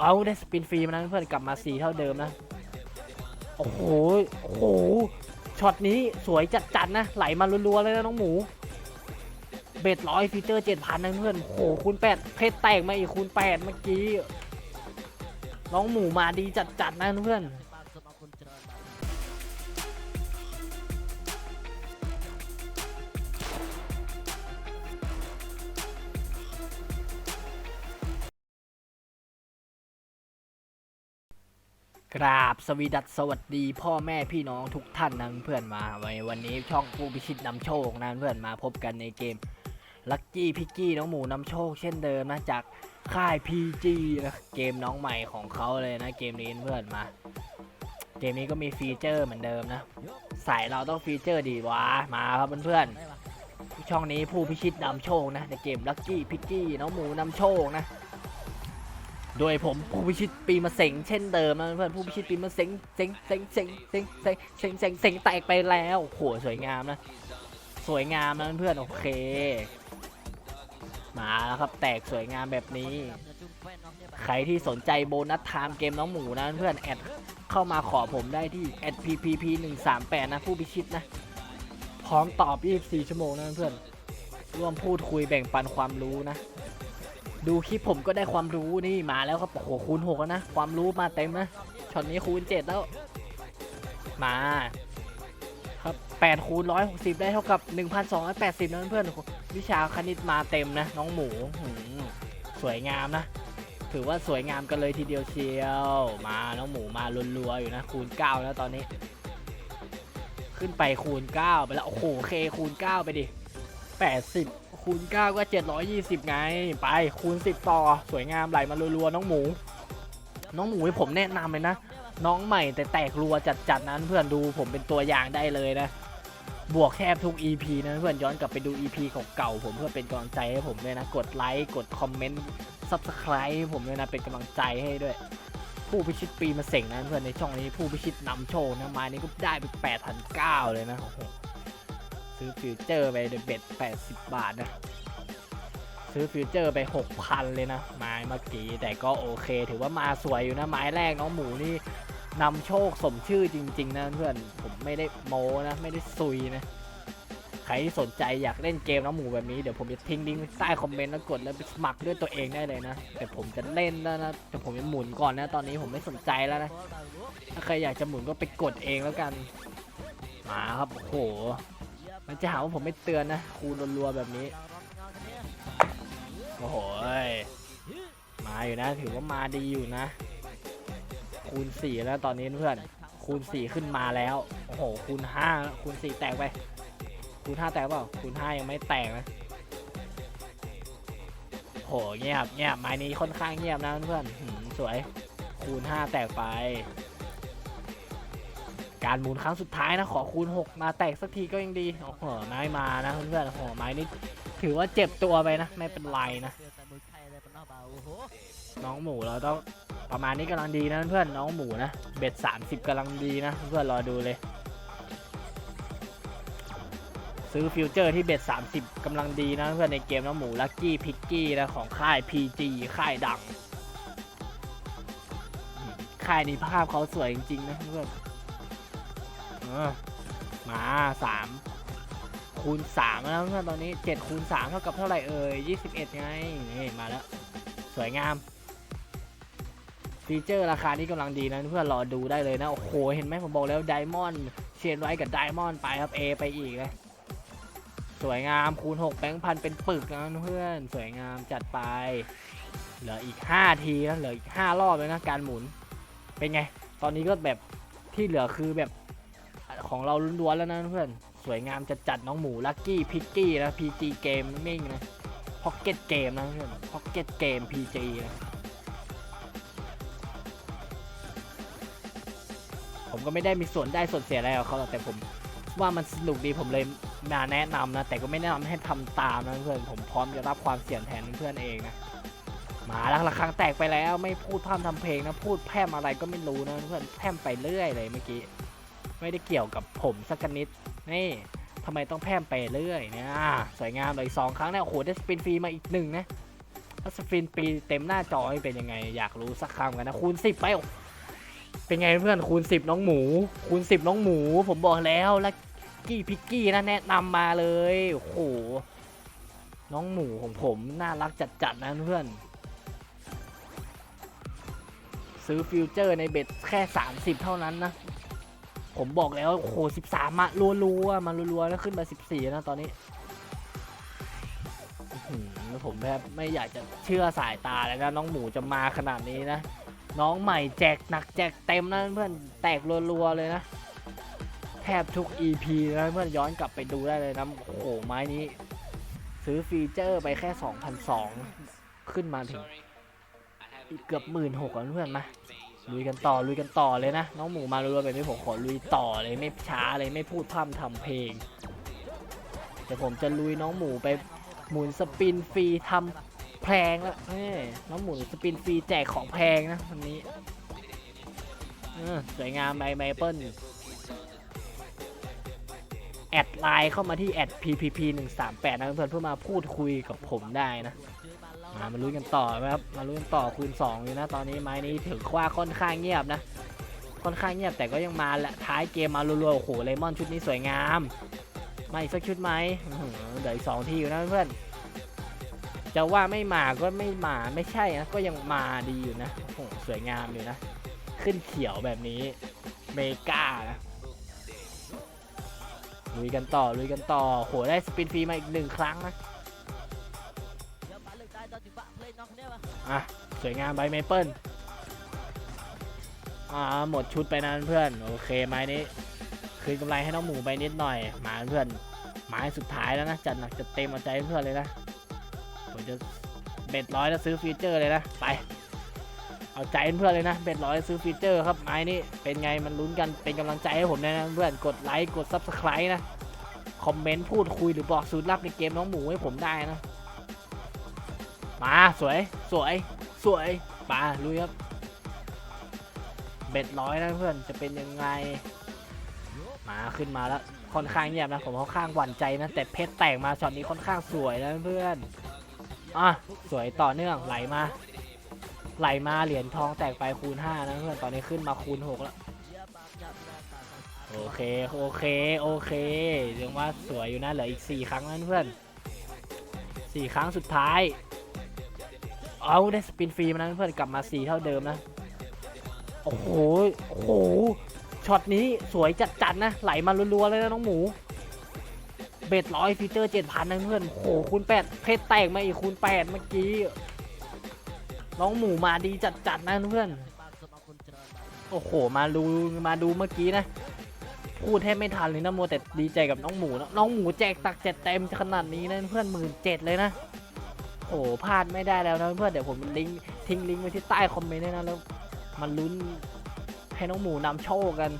เอาได้สปินฟรีมานะเพื่อนกลับมาสีเท่าเดิมนะ โอ้โห โอ้โห ช็อตนี้สวยจัดๆนะ ไหลมารัวๆเลยนะน้องหมู เบ็ดร้อยฟีเจอร์เจ็ดพันนะเพื่อน โอ้โหคูณแปดเพชรแตกมาอีกคูณแปดเมื่อกี้ น้องหมูมาดีจัดๆนะเพื่อน กราบสวีดัสสวัสดี พ่อแม่พี่น้องทุกท่านนะเพื่อนมาไว้วันนี้ช่องผู้พิชิตนำโชคนะเพื่อนมาพบกันในเกมลักกี้พิกกี้น้องหมูนำโชคเช่นเดิมนะจากค่าย PG นะเกมน้องใหม่ของเขาเลยนะเกมนี้เพื่อนมา เกมนี้ก็มีฟีเจอร์เหมือนเดิมนะสายเราต้องฟีเจอร์ดีวะมาครับเพื่อนๆช่องนี้ผู้พิชิตนำโชคนะในเกมลักกี้พิกกี้น้องหมูนำโชคนะ โดยผมผู้พิชิตปีมาเสงเช่นเดิมนะเพื่อนผู้พิชิตปีมาเสงเสงเสงเสงเสงเสงเสงเสงเสงแตกไปแล้วโหสวยงามนะ สวยงามนะเพื่อนโอเค มาแล้วครับแตกสวยงามแบบนี้ ใครที่สนใจโบนัสไทม์เกมน้องหมูนะเพื่อนแอดเข้ามาขอผมได้ที่แอด ppp 1 3 8นะผู้พิชิตนะ พร้อมตอบ 24 ชั่วโมงนะเพื่อนร่วมพูดคุยแบ่งปันความรู้นะ ดูคลิปผมก็ได้ความรู้นี่มาแล้วครับโอ้โหคูณหกแล้วนะความรู้มาเต็มนะช็อตนี้คูณเจ็ดแล้ว มา ครับแปดคูณร้อยหกสิบได้เท่ากับหนึ่งพันสองร้อยแปดสิบนะเพื่อนวิชาคณิตมาเต็มนะ น้องหมูหสวยงามนะ ถือว่าสวยงามกันเลยทีเดียวเชียว มาน้องหมูมารัวๆอยู่นะ คูณเก้าแล้วตอนนี้ ขึ้นไปคูณเก้าไปแล้วโอ้โหเคคูณเก้าไปดิแปดสิบ คูณ 9 ก็ 720 ไง ไปคูณ 10 ต่อ สวยงามไหลมารัวๆน้องหมู น้องหมูให้ผมแนะนำเลยนะ น้องใหม่แต่แตกรัวจัดๆนั้นเพื่อนดูผมเป็นตัวอย่างได้เลยนะ บวกแคบทุก EP นะเพื่อนย้อนกลับไปดู EP ของเก่าผมเพื่อเป็นกำลังใจให้ผมด้วยนะ กดไลค์กดคอมเมนต์ Subscribe ให้ผมด้วยนะเป็นกำลังใจให้ด้วยผู้พิชิตปีมาเสงนะเพื่อนในช่องนี้ผู้พิชิตนำโชคนะมานี้ก็ได้ไป8,900เลยนะโอ้โห ซื้อฟิวเจอร์ไปเบ็ด80บบาทนะ ซื้อฟิวเจอร์ไป6,000เลยนะ ไม้เมื่อกี้ แต่ก็โอเค ถือว่ามาสวยอยู่นะ ไม้แรกน้องหมูนี่นำโชคสมชื่อจริง ๆ นะเพื่อน ผมไม่ได้โมนะ ไม่ได้ซุยนะ ใครที่สนใจอยากเล่นเกมน้องหมูแบบนี้ เดี๋ยวผมจะทิ้งลิงก์ใต้คอมเมนต์แล้วกดแล้วไปสมัครด้วยตัวเองได้เลยนะ แต่ผมจะเล่นแล้วนะ แต่ผมจะหมุนก่อนนะ ตอนนี้ผมไม่สนใจแล้วนะ ถ้าใครอยากจะหมุนก็ไปกดเองแล้วกัน มาครับ โอ้โห มันจะหาว่าผมไม่เตือนนะคูณรัวๆแบบนี้ โอ้โหมาอยู่นะ ถือว่ามาดีอยู่นะ คูณสี่แล้วตอนนี้เพื่อน คูณสี่ขึ้นมาแล้ว โอ้โห คูณห้าคูณสี่แตกไป คูณห้าแตกเปล่า คูณห้ายังไม่แตกนะโหเงียบเงียบไม้นี้ค่อนข้างเงียบนะเพื่อนสวย คูณห้าแตกไป การหมุนครั้งสุดท้ายนะขอคูณ 6 มาแตกสักทีก็ยังดีโอ้โหไม้มานะเพื่อนๆโอ้โหไม้นี่ถือว่าเจ็บตัวไปนะไม่เป็นไรนะน้องหมูเราต้องประมาณนี้กำลังดีนะเพื่อนน้องหมูนะเบ็ด 30กำลังดีนะเพื่อนรอดูเลย ซื้อฟิวเจอร์ที่เบ็ด 30กำลังดีนะเพื่อนในเกมน้องหมูลักกี้พิกกี้นะของค่าย PG ค่ายดังค่ายนี้ภาพเขาสวยจริงๆนะเพื่อน มาสามคูณสามแล้วเพื่อนตอนนี้เจ็ดคูณสามเท่ากับเท่าไหร่เอ่ยยี่สิบเอ็ดไงนี่มาแล้ว สวยงามฟีเจอร์ราคานี้กำลังดีนะเพื่อนรอดูได้เลยนะ โอ้โห เห็นไหมผมบอกแล้วไดมอนด์เชนไว้กับไดมอนด์ไปครับ A ไปอีกเลย สวยงามคูณ 6 แบงค์พันเป็นปึกนะเพื่อน สวยงามจัดไป เหลืออีก 5 ทีนะเหลืออีก 5 รอบเลยนะ การหมุน เป็นไง ตอนนี้ก็แบบที่เหลือคือแบบ ของเราล้วนๆแล้วนะเพื่อน สวยงามจะจัดน้องหมูลักกี้พิกกี้นะ PG เกมมิ่งนะพ็อกเก็ตเกมนะเพื่อนพ็อกเก็ตเกม PG นะผมก็ไม่ได้มีส่วนได้ส่วนเสียอะไรกับเขาหรอกแต่ผมว่ามันสนุกดีผมเลยมาแนะนำนะ แต่ก็ไม่แนะนำให้ทำตามนะเพื่อนผมพร้อมจะรับความเสี่ยงแทนเพื่อนเองนะมาแล้วระฆังแตกไปแล้ว ไม่พูดพร่ำทำเพลงนะ พูดแพร่มอะไรก็ไม่รู้นะเพื่อนแพร่มไปเรื่อยเลยเมื่อกี้ ไม่ได้เกี่ยวกับผมสักนิดนี่ทำไมต้องแพร่มไปเรื่อยเนี่ยสวยงามเลยสองครั้งเนี่ยโอ้โหได้สปินฟรีมาอีกหนึ่งนะถ้าสฟินปีเต็มหน้าจอเป็นยังไง อยากรู้สักคำกันนะคูณ10ไปเป็นไงเพื่อนคูณ10น้องหมู คูณ10น้องหมู ผมบอกแล้วแล้วกี้พิกกี้นะแนะนำมาเลยโอ้โหน้องหมูของผมน่ารักจัดๆนะเพื่อน ซื้อฟิวเจอร์ในเบ็ดแค่ 30 เท่านั้นนะ ผมบอกแล้วโอ้โห13มมารัวๆมารัวๆแล้วขึ้นมา14นะตอนนี้ผมแทบไม่อยากจะเชื่อสายตาเลยนะน้องหมูจะมาขนาดนี้นะ น้องใหม่แจกหนักแจกเต็มนะเพื่อนแตกรัวๆเลยนะ แทบทุก EP นะเพื่อนย้อนกลับไปดูได้เลยนะโอ้โหไม้นี้ ซื้อฟีเจอร์ไปแค่2,200ขึ้นมาถึงเกือบหมื่นหกแล้วเพื่อนมา ลุยกันต่อลุยกันต่อเลยนะ น้องหมูมารัวๆแบบนี้ผมขอลุยต่อเลยไม่ช้าเลยไม่พูดพร่ำทำเพลงแต่ผมจะลุยน้องหมูไปหมุนสปินฟรีทำแพงแล้วเอ้น้องหมูสปินฟรีแจกของแพงนะวันนี้สวยงามใบไมเปิลแอดไลน์เข้ามาที่แอด ppp 1 3 8นะเพื่อนเพื่อมาพูดคุยกับผมได้นะ มาลุ้นกันต่อนะครับมาลุ้นกันต่อคูณ2อยู่นะตอนนี้ไม้นี้ถือว่าค่อนข้างเงียบนะ ค่อนข้างเงียบแต่ก็ยังมาแหละท้ายเกมมารัวๆโอ้โหเลมอนชุดนี้สวยงามมาอีกสักชุดไหมเดี๋ยวอีกสองทีอยู่นะเพื่อนจะว่าไม่มาก็ไม่มาไม่ใช่นะก็ยังมาดีอยู่นะโอ้โหสวยงามอยู่นะ ขึ้นเขียวแบบนี้เมกานะลุยกันต่อลุยกันต่อโหได้สปินฟรีมาอีกหนึ่งครั้งนะ อะ สวยงามใบเมเปิลอ่าหมดชุดไปนะเพื่อน โอเคไม้นี้คืนกำไรให้น้องหมูไปนิดหน่อย มาเพื่อนไม้สุดท้ายแล้วนะ จัดหนักจัดเต็มเอาใจเพื่อนเลยนะ ผมจะเบ็ดร้อยแล้วซื้อฟีเจอร์เลยนะ ไป เอาใจเพื่อนเลยนะ เบ็ดร้อยซื้อฟีเจอร์ครับไม้นี้เป็นไงมันลุ้นกันเป็นกำลังใจให้ผมนะเพื่อนกดไลค์กด Subscribe นะ คอมเมนต์พูดคุยหรือบอกสูตรลับในเกมน้องหมูให้ผมได้นะ มาสวยสวยสวยปาลุยครับเบ็ดร้อยนะเพื่อนจะเป็นยังไง มาขึ้นมาแล้วค่อนข้างเงียบนะผมค่อนข้างหวั่นใจนะแต่เพชรแตกมาช็อตนี้ค่อนข้างสวยนะเพื่อนอะสวยต่อเนื่องไหลมา ไหลมาเหรียญทองแตกไปคูณ5นะเพื่อนตอนนี้ขึ้นมาคูณ6แล้วโอเคโอเคโอเคเรียกว่าสวยอยู่นะเหลืออีก 4 ครั้งนะเพื่อนสี่ครั้งสุดท้าย เอาได้สปินฟรีมานะเพื่อนกลับมา4เท่าเดิมนะ โอ้โห โอ้โห ช็อตนี้สวยจัดๆนะ ไหลมารัวๆเลยนะน้องหมู เบ็ดร้อยฟีเจอร์เจ็ดพันนะเพื่อน โอ้โหคูณแปดเพชรแตกมาอีกคูณแปดเมื่อกี้ น้องหมูมาดีจัดๆนะเพื่อน โอ้โห มาดูมาดูเมื่อกี้นะพูดแทบไม่ทันเลยนะโมแต่ดีใจกับน้องหมูนะน้องหมูแจกตักแจกเต็มขนาดนี้นะเพื่อนหมื่นเจ็ดเลยนะ โอ้โหพลาดไม่ได้แล้วนะเพื่อนเดี๋ยวผมลิงก์ทิ้งลิงก์ไว้ที่ใต้คอมเมนต์ด้วยนะแล้วมันลุ้นให้น้องหมูนำโชคกัน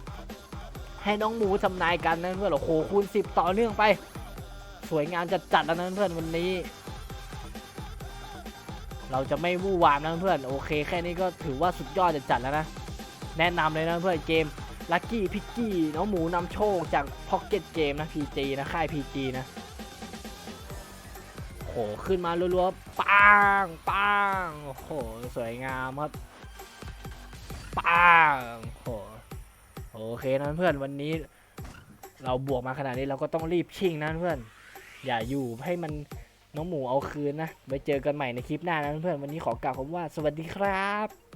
ให้น้องหมูทำนายกันนะเพื่อนโอ้โหคูณ10 ต่อเนื่องไป สวยงามจัดๆแล้วนะเพื่อนวันนี้ เราจะไม่วู่วามนะเพื่อนโอเคแค่นี้ก็ถือว่าสุดยอดจัดๆแล้วนะแนะนำเลยนะเพื่อนเกมลัคกี้พิกกี้น้องหมูนำโชคจากพ็อกเก็ตเกมนะ PG นะค่าย PG นะ โอ้โหขึ้นมารัวๆปังปังโอ้โหสวยงามครับปังโอ้โหโอเคนะเพื่อนวันนี้ เราบวกมาขนาดนี้เราก็ต้องรีบชิงนะเพื่อน อย่าอยู่ให้มันน้องหมูเอาคืนนะไว้เจอกันใหม่ในคลิปหน้านะเพื่อนวันนี้ขอกล่าวคำว่าสวัสดีครับ